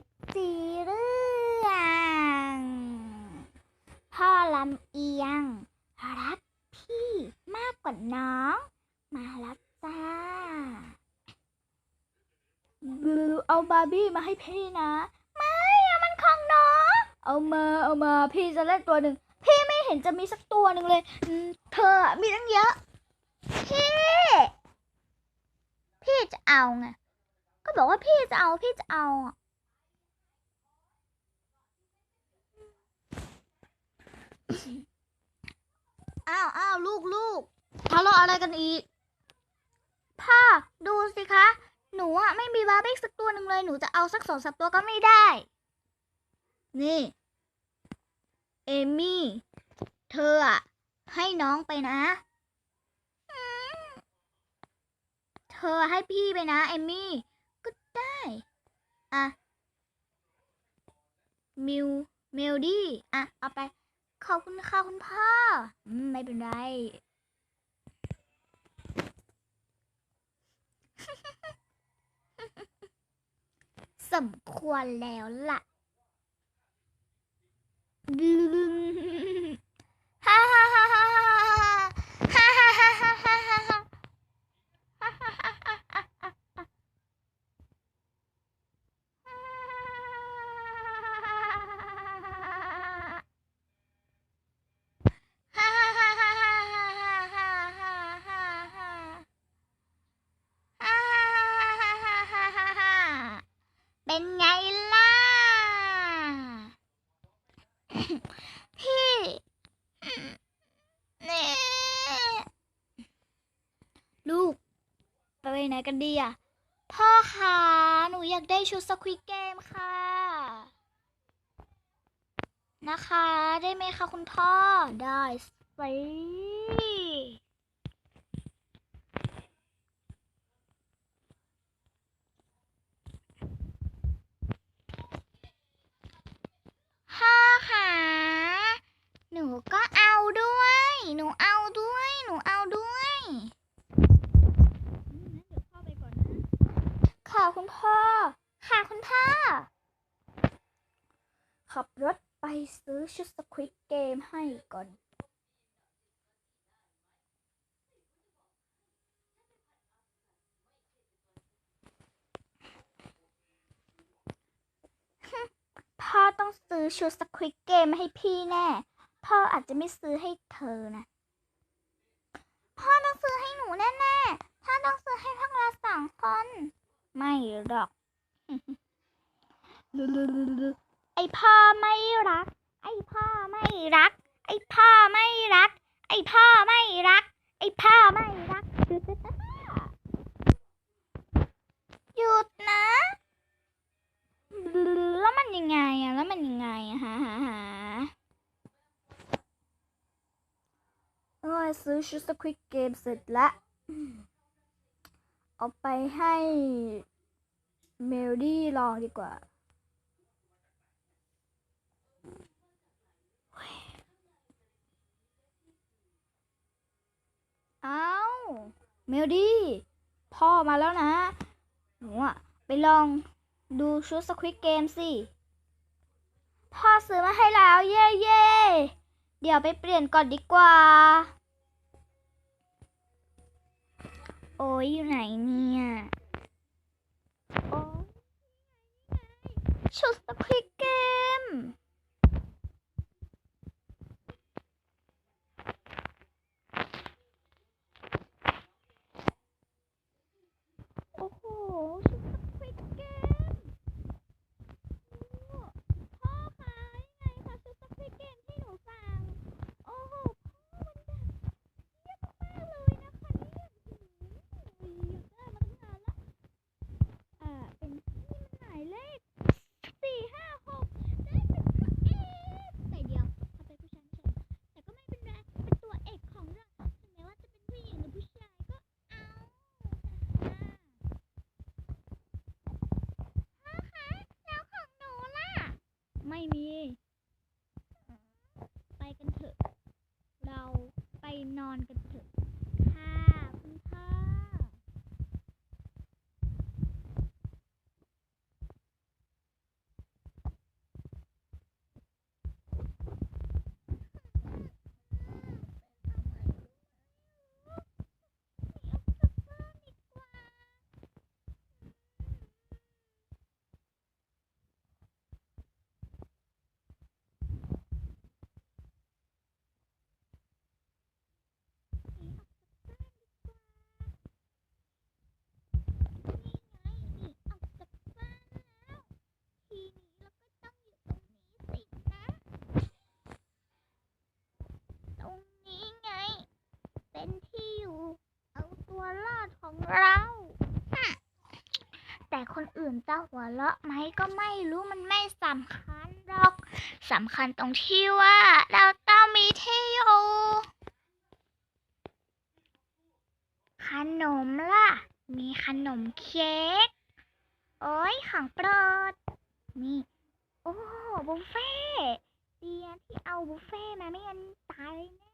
ฟซีเรื่องพ่อลำเอียง รักพี่มากกว่าน้อง มาแล้วจ้าบลูเอาบาร์บี้มาให้พี่นะ ไม่อะมันของน้อง เอามาเอามาพี่จะเล่นตัวหนึ่ง พี่ไม่เห็นจะมีสักตัวหนึ่งเลย เธอมีตั้งเยอะ พี่ พี่จะเอาไง ก็บอกว่าพี่จะเอาพี่จะเอาอะ อ้าวอ้าวลูกลูกทะเลาะอะไรกันอีก พ่อ ดูสิคะ หนูอะไม่มีบาร์บี้สักตัวหนึ่งเลย หนูจะเอาสักสองสามตัวก็ไม่ได้ นี่ เอมี่ เธออะให้น้องไปนะอืมเธอให้พี่ไปนะ เอมี่ ก็ได้ อะ มิว เมลดี้ อะ เอาไป ขอบคุณค่ะคุณพ่อ ไม่เป็นไรสมควรแล้วล่ะฮ่าฮ่าฮ่าฮ่าฮ่าฮ่าฮ่าฮ่าฮ่าฮ่า เป็นไงล่ะ พี่นี่ลูก ไปไหนกันดีอะ พ่อคะหนูอยากได้ชุดสควิตเกมค่ะ นะคะ ได้ไหมคะคุณพ่อ ได้สิพ่อคะหนูก็เอาด้วย หนูเอาด้วย หนูเอาด้วยเดี๋ยวพ่อไปก่อนนะ คุณพ่อ ค่ะคุณพ่อ ขับรถไปซื้อชุดสควิตเกมให้ก่อน พ่อต้องซื้อชุดสควิตเกมให้พี่แน่ พ่ออาจจะไม่ซื้อให้เธอนะ พ่อต้องซื้อให้หนูแน่ๆพ่อต้องซื้อให้พวกเราสองคน ไม่หรอก ไอพ่อไม่รัก ไอพ่อไม่รัก ไอพ่อไม่รัก ไอพ่อไม่รัก ไอพ่อไม่รัก หยุดนะ แล้วมันยังไงอะแล้วมันยังไงอะฮะฮะฮะโอ้ยซื้อชุดสควิตเกมเสร็จละ เอาไปให้เมลดี้ลองดีกว่าเอาเมลดี้พ่อมาแล้วนะ หนูอะไปลองดูชุดสควิตเกมสิ พ่อซื้อมาให้แล้ว เย่เย่เดี๋ยวไปเปลี่ยนก่อนดีกว่า โอ้ยอยู่ไหนเนี่ยโอ๊ยชุดสควิตเกม โอ้โห ชุดสควิตเกม พ่อคะยังไงคะชุดสควิตเกมที่หนูสั่ง โอ้โห พ่อมันแบบเยี่ยมมากเลยนะคะเนี่ยหืมอยากได้มาตั้งนานละอ่า เป็นที่มันหมายเลขสี่ห้าหกได้เป็น คนอื่นจะหัวเราะไหมก็ไม่รู้มันไม่สำคัญหรอกสำคัญตรงที่ว่าเราต้องมีที่อยู่ขนมล่ะ มีขนมเค้ก โอ้ยของโปรด นี่ โอ้บุฟเฟ่ต์ดีนะที่เอาบุฟเฟ่มาไม่งั้นตายแน่เลย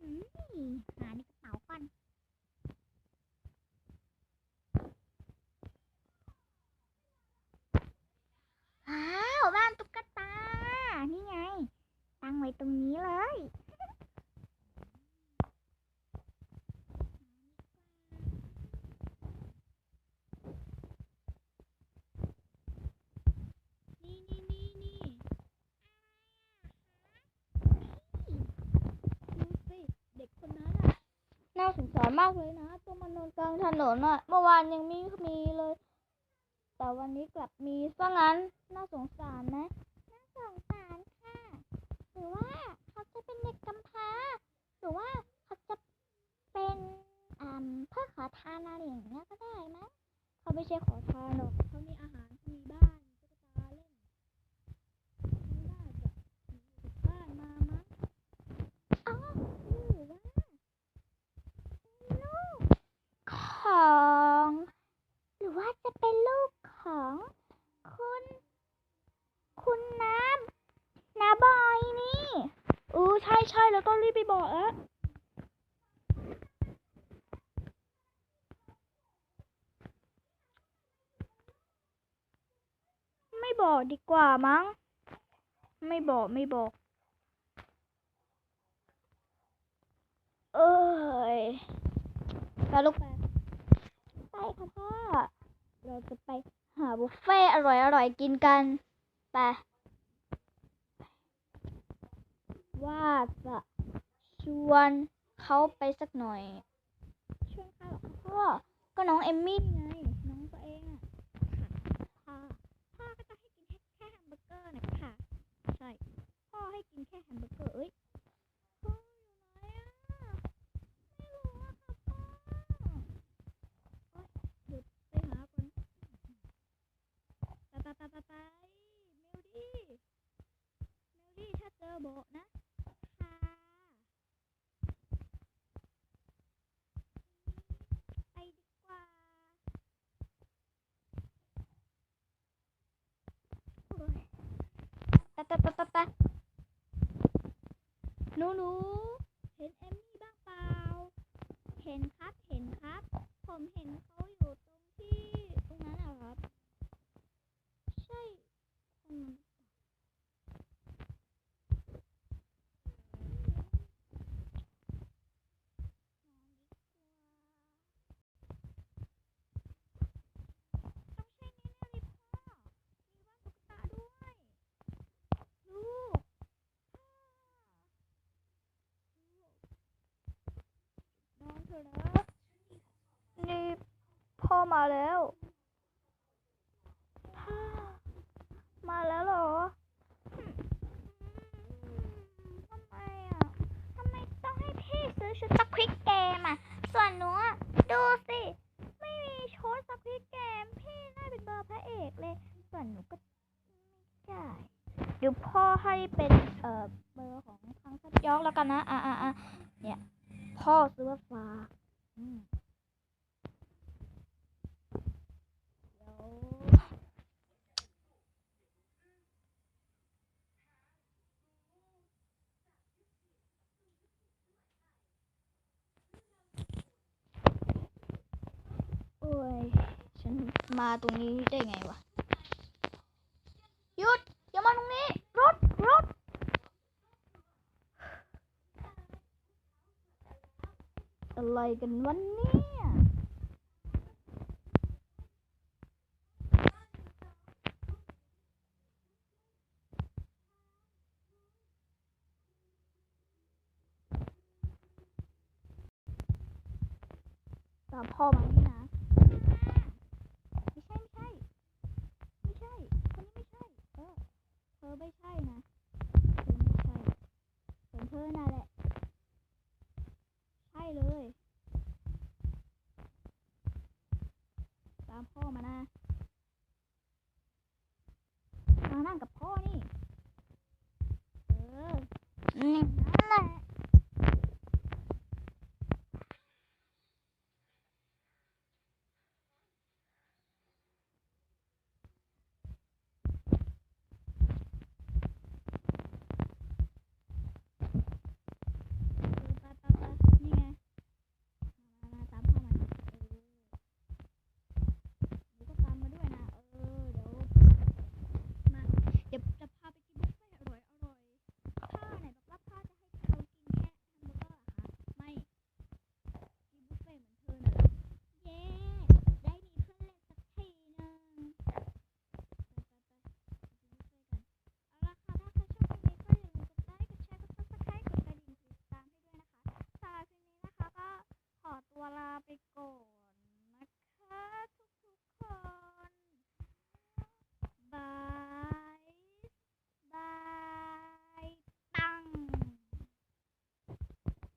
อืมหาในกระเป๋าก่อน ว้าวบ้านตุ๊กตา นี่ไง ตั้งไว้ตรงนี้เลย นี่นี่นี่นี่ดูสิเด็กคนนั้นอะ น่า สงสารมากเลยนะต้องมานอนกลางถนนอะเมื่อวานยังไม่มีเลย แต่วันนี้กลับมีซะงั้นน่าสงสารนะน่าสงสารค่ะ หรือว่าเขาจะเป็นเด็กกำพร้า หรือว่าเขาจะเป็นอ่าเพื่อขอทานอะไรอย่างเงี้ยก็ได้มั้งเขาไม่ใช่ขอทานหรอกเขาเขามีบ้านมีตุ๊กตาเล่นเขาน่าจะหนีจากบ้านมามั้ง อ๋อหรือว่าลูกของ หรือว่าจะเป็นลูกของคุณ คุณน้ำน้าบอยนี่อู้ใช่ใช่ แล้วต้องรีบไปบอกแล้วไม่บอกดีกว่ามั้ง ไม่บอกไม่บอก เอ้ยไปลูกไปไปค่ะพ่อเราจะไปหาบุฟเฟ่อร่อยอร่อยกินกันไปว่าจะ ชวนเขาไปสักหน่อย ชวนใครหรอคะพ่อ ก็น้องเอมมี่ไง น้องตัวเองอะค่ะพ่อก็จะให้กินแค่แค่แฮมเบอร์เกอร์นะค่ะ ใช่ พ่อให้กินแค่แฮมเบอร์เกอร์ เอ้ยพ่ออยู่ไหนอะไม่รู้อะค่ะพ่อไปหาก่อนไปไปไปไปไปเมลดี้ เมลดี้ถ้าเจอบอกนะ ค่ะ ไปดีกว่าโอ้ยไปไปไปไปไปหนูหนูเห็นเอมมี่บ้างเปล่า เห็นครับ เห็นครับ ผมเห็นเขาอยู่ตรงที่ตรงนั้นอะครับ ใช่คนนั้นต้องใช่แน่ๆเลยพ่อ มีบ้านตุ๊กตาด้วย ลูก น้องเธอนะนี่พ่อมาแล้วมาแล้วเหรอทำไมอะทำไมต้องให้พี่ซื้อชุดสควิตเกมอะ ส่วนหนูดูสิ ไม่มีชุดสควิตเกม พี่น่าเป็นเบอร์พระเอกเลย ส่วนหนูก็ไม่ได้เดี๋ยวพ่อให้เป็น เอ่อ เบอร์ของทางซับยอกแล้วกันนะ อะอะอะเนี่ย พ่อซื้อมาฝากโอ้ย ฉันมาตรงนี้ได้ไงวะ กันวันนี้ตามพ่อมานี่นะ ไม่ใช่ ไม่ใช่ ไม่ใช่ คนนี้ไม่ใช่ เออเธอไม่ใช่นะเธอไม่ใช่เป็นเธอน่ะแหละางกับพ่อนี่ เออ go.